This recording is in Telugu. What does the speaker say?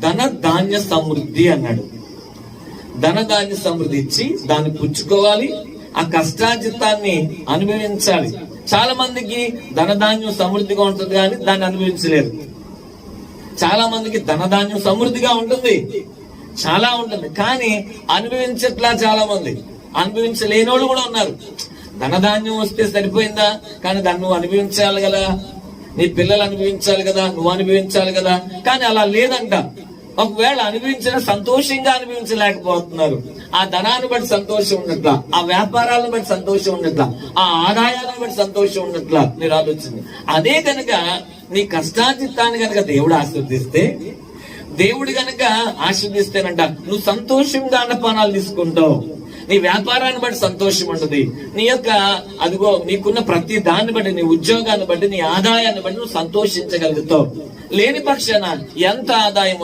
ధన ధాన్య సమృద్ధి అన్నాడు. ధన ధాన్య సమృద్ధి ఇచ్చి దాన్ని పుచ్చుకోవాలి ఆ కష్టాజితాన్ని అనుభవించాలి. చాలా మందికి ధనధాన్యం సమృద్ధిగా ఉంటుంది కానీ దాన్ని అనుభవించలేరు. చాలా మందికి ధనధాన్యం సమృద్ధిగా ఉంటుంది. చాలా ఉంటుంది. కానీ అనుభవించట్లా చాలా మంది అనుభవించలేని వాళ్ళు కూడా ఉన్నారు. ధనధాన్యం వస్తే సరిపోయిందా? కానీ దాన్ని నువ్వు అనుభవించాలి కదా. నీ పిల్లలు అనుభవించాలి కదా నువ్వు అనుభవించాలి కదా. కానీ అలా లేదంట. ఒకవేళ అనుభవించిన సంతోషంగా అనుభవించలేకపోతున్నారు. ఆ ధనాన్ని బట్టి సంతోషం ఉన్నట్ల ఆ వ్యాపారాలను బట్టి సంతోషం ఉన్నట్ల ఆ ఆదాయాలను బట్టి సంతోషం ఉన్నట్ల మీరు ఆలోచించి అదే కనుక నీ కష్టాజిత్తాన్ని కనుక దేవుడు ఆశీర్దిస్తే దేవుడు గనక ఆశీర్దిస్తేనంట నువ్వు సంతోషంగా అన్నపానాలు తీసుకుంటావు. నీ వ్యాపారాన్ని బట్టి సంతోషం ఉంటుంది. నీ యొక్క అదిగో నీకున్న ప్రతి దాన్ని బట్టి నీ ఉద్యోగాన్ని బట్టి నీ ఆదాయాన్ని బట్టి నువ్వు సంతోషించగలుగుతావు. లేని పక్షాన ఎంత ఆదాయం